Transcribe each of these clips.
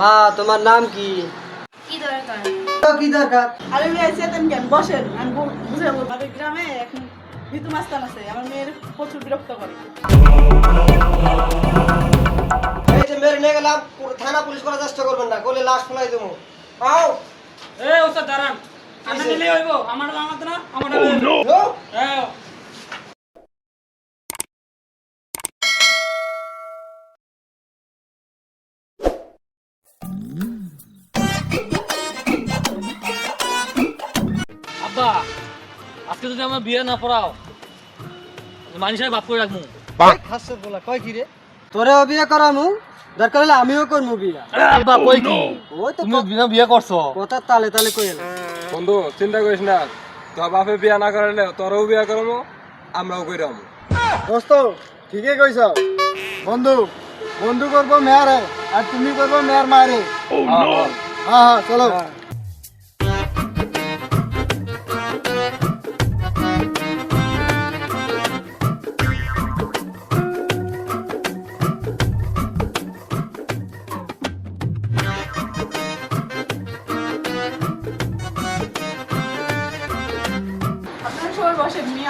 মা তোমার নাম কি? কি দরকার? কি দরকার? আরে ভাই চেতেন কেন? বসেন আমি বুঝে বলব। আমাদের গ্রামে এখন ভিতু মাস্তান আছে। আমার মেয়ের প্রচুর বিরক্ত করে। এই যে মেরে নিয়ে গেলাম থানা পুলিশ করার চেষ্টা করবেন না করলে লাশ ফেলাই দেবো। আও! এ ওস্তাদ দাঁড়ান। আমরা নিলে হইব। আমার আমার না আমার হ্যাঁ। আজকে যদি আমার বিয়ে না পড়াও। মানুষের বাপ করে রাখব বলা কয় কি রে? তোরেও বিয়ে করামু? দরকার হলে আমিও করব বিয়ে। আব্বা কই কি? ওই তো তুমি বিনা বিয়ে করছ। কথা তালে তালে কই এলাম বন্ধু চিন্তা করিস না। তোর বাপে বিয়া না করালে তোরও বিয়া করব আমরাও কইরাম দোস্ত ঠিকই কইছ। বন্ধু বন্ধু করব মেয়ারে আর তুমি করব মেয়ার মারে হ্যাঁ হ্যাঁ চলো।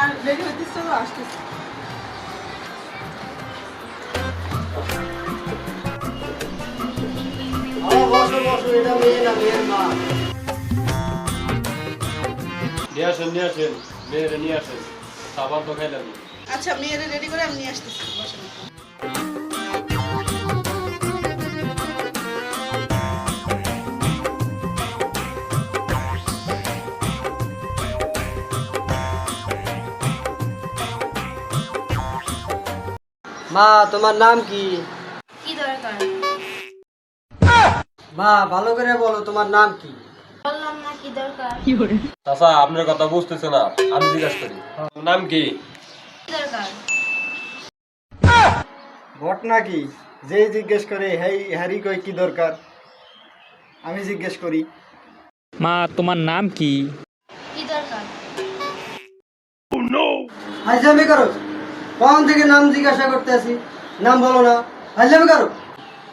মিয়া রেডি হইতেছে তো আসতেছে। বসো বসো এটা মেয়ে না মেয়ের মা। নিয়ে আসেন নিয়ে আসেন মেয়েরে নিয়ে আসেন। সাবান তো খাইলাম। আচ্ছা মেয়েরে রেডি করে আমি নিয়ে আসতেছি বসেন। মা তোমার নাম কি? কি দরকার? মা ভালো করে বলো তোমার নাম কি? বললাম না কি দরকার। চাচা আপনার কথা বুঝতেছে না আমি জিজ্ঞাসা করি। নাম কি? কি দরকার? ভট নাকি যেই জিজ্ঞেস করে হ্যাই হ্যারি কই কি দরকার? আমি জিজ্ঞেস করি। মা তোমার নাম কি? কি দরকার? হাইজামি করো। কখন থেকে নাম জিজ্ঞাসা করতে আসি নাম বলো না। হাইজামি করো?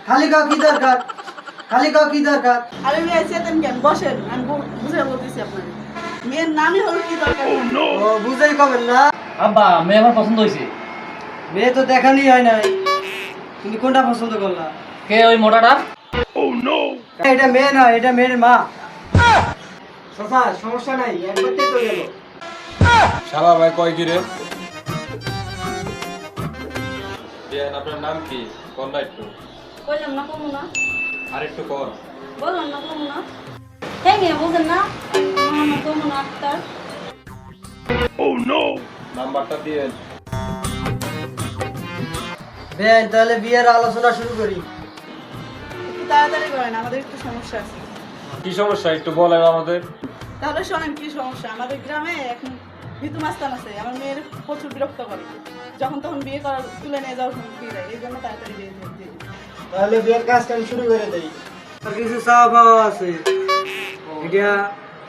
খালি কাউ কি দরকার? খালি কাউ কি দরকার? আরে ভাই চেতেন কেন? বসেন আমি বুঝে বলতেছি আপনাদের মেয়ের নামই হলো কি দরকার? ও বুঝেই কবেন না। আব্বা মেয়ে আমার পছন্দ হয়েছে। মেয়ে তো দেখানি হয় নাই। তুমি কোনটা পছন্দ করলা? কে ওই মোটাটা? ও নো এটা মেয়ে না এটা মেয়ের মা। সমস্যা নাই একবারতেই তো গেল। শালা ভাই কয় কি রে? আপনার নাম কি? না একটু। বললাম না কমু না। আর একটু কর বললাম না কমু না। হ্যাঁ বুঝেন না? কমু না আক্তার নাম্বারটা দিয়ে বেন তাহলে বিয়ের আলোচনা শুরু করি। তাড়াতাড়ি করেন আমাদের একটু সমস্যা আছে। কি সমস্যা? একটু বলেন আমাদের। তাহলে শোনেন কি সমস্যা? আমাদের গ্রামে এখন ভিতু মাস্তান আছে আমার মেয়ের প্রচুর বিরক্ত করে। যখন তখন বিয়ে করার তুলে নিয়ে যাওয়ার হুমকি দেয় এই জন্য তাড়াতাড়ি বিয়ে দিয়ে দিয়ে তাহলে বিয়ের কাজ আমি শুরু করে দেই। আর কিছু চাওয়া পাওয়া আছে। এটা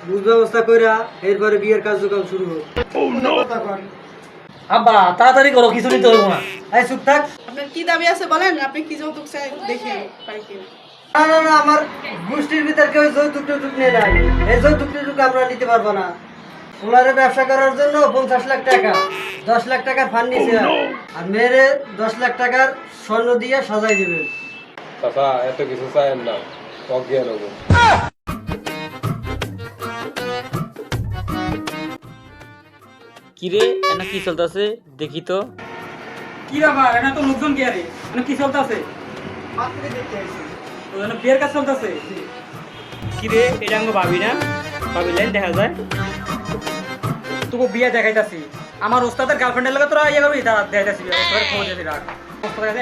বুঝ ব্যবস্থা কইরা এরপরে বিয়ের কার্যক্রম শুরু হোক। আব্বা তাড়াতাড়ি করো কিছু নিতে হইব না। এই চুপ থাক। আপনার কি দাবি আছে বলেন? আপনি কি যৌতুক চাই দেখে পারি কিনা না? না না আমার গোষ্ঠীর ভিতর কেউ যৌতুক নিয়ে নাই। এই যৌতুক টুতুক আমরা নিতে পারব না। ওনারে ব্যবসা করার জন্য পঞ্চাশ লাখ টাকা দশ লাখ টাকার ফান্ড নিছে। আর মেয়েরে দশ লাখ টাকার স্বর্ণ দিয়ে সাজাই দিবেন চাচা এত কিছু চাইেন না অজ্ঞান হব কি রে এনা কি চলতেছে? দেখি তো। কি ব্যাপার এনা তো লোকজন কে রে এনা কি চলতেছে? বিয়ের কাজ চলতেছে? কি রে এটা আমাকে ভাবি না? ভাবিলেন দেখা যায়। তোকে বিয়ে দেখাইতাছি। আমার ওস্তাদের গার্লফ্রেন্ডের লগে তোরা ইয়ে করবি? দাঁড়া দেখাইতাছি ওস্তাদের খবর রাখ। ওস্তাদের কাছে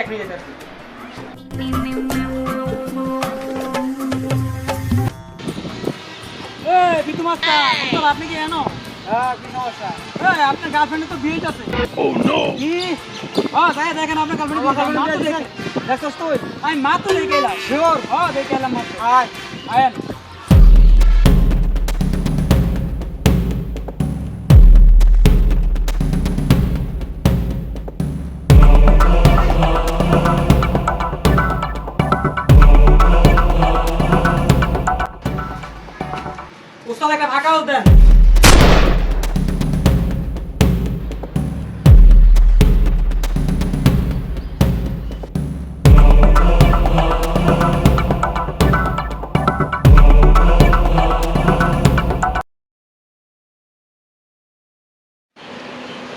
বিটু মাস্টার আপনি কি জানো? হ্যাঁ আপনার গার্লফ্রেন্ডের তো বিয়ে আছে ও নো কি? হ্যাঁ দেখেন আপনার গার্লফ্রেন্ড দেখছস তুই? আমি মাত্র দেখে এলাম। শিওর? হ্যাঁ দেখে এলাম মাত্র আয় আয়েন। টাকাও দেন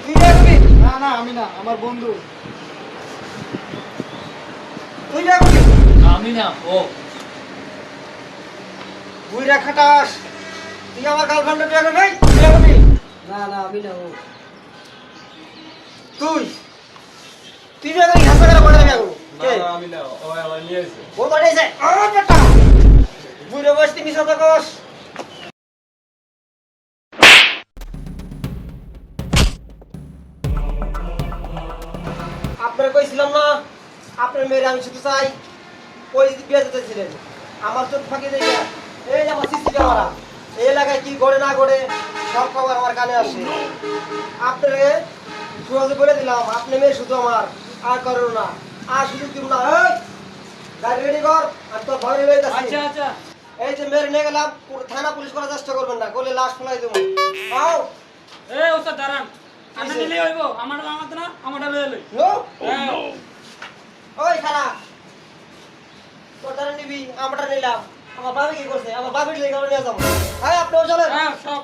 তুই রাখবি না না আমি না আমার বন্ধু। তুই রাখবি আমি না ও। তুই রাখাটাস তুই আমার গার্লফ্রেন্ডে বিয়ে করবি? তুই রাখবি না না আমি না তুই? তুই বিয়ে করবি? হাসা করে বলে বিয়ে করব আমি না ও আমার নিয়ে এসে ও পাঠাইছে ও বেটা! বুড়ো বসতি মিশা তো কস আপনার কইছিলাম না আপনার মেয়ের আমি শুধু চাই। ওই বিয়ে যেতেছিলেন আমার চোখ ফাঁকি দেখে এই আমার সিসি ক্যামেরা। এই এলাকায় কি গড়ে না গড়ে সব খবর আমার কানে আসে। আপনারে সুরাজে বলে দিলাম আপনি মেয়ে শুধু আমার আর করো না। আর সুযোগ দিব না। গাড়ি রেডি কর আর তোর ঘরে যাচ্ছি আচ্ছা আচ্ছা। এই যে মেরে নিয়ে গেলাম থানা পুলিশ করার চেষ্টা করবেন না করলে লাশ ফেলাই দেবো। আও। এই ওস্তাদ দাঁড়ান। আপনি নিলে হইব আমারটা লাগাতে না আমারটা লয়ে লই। ওই খানা তোর দ্বারা নিবি আমরা নিলাম। আমার বাবা কি করছে? আমার বাবা লেগে আমরা নিয়ে যাব। হ্যাঁ আপনিও চলেন। হ্যাঁ সব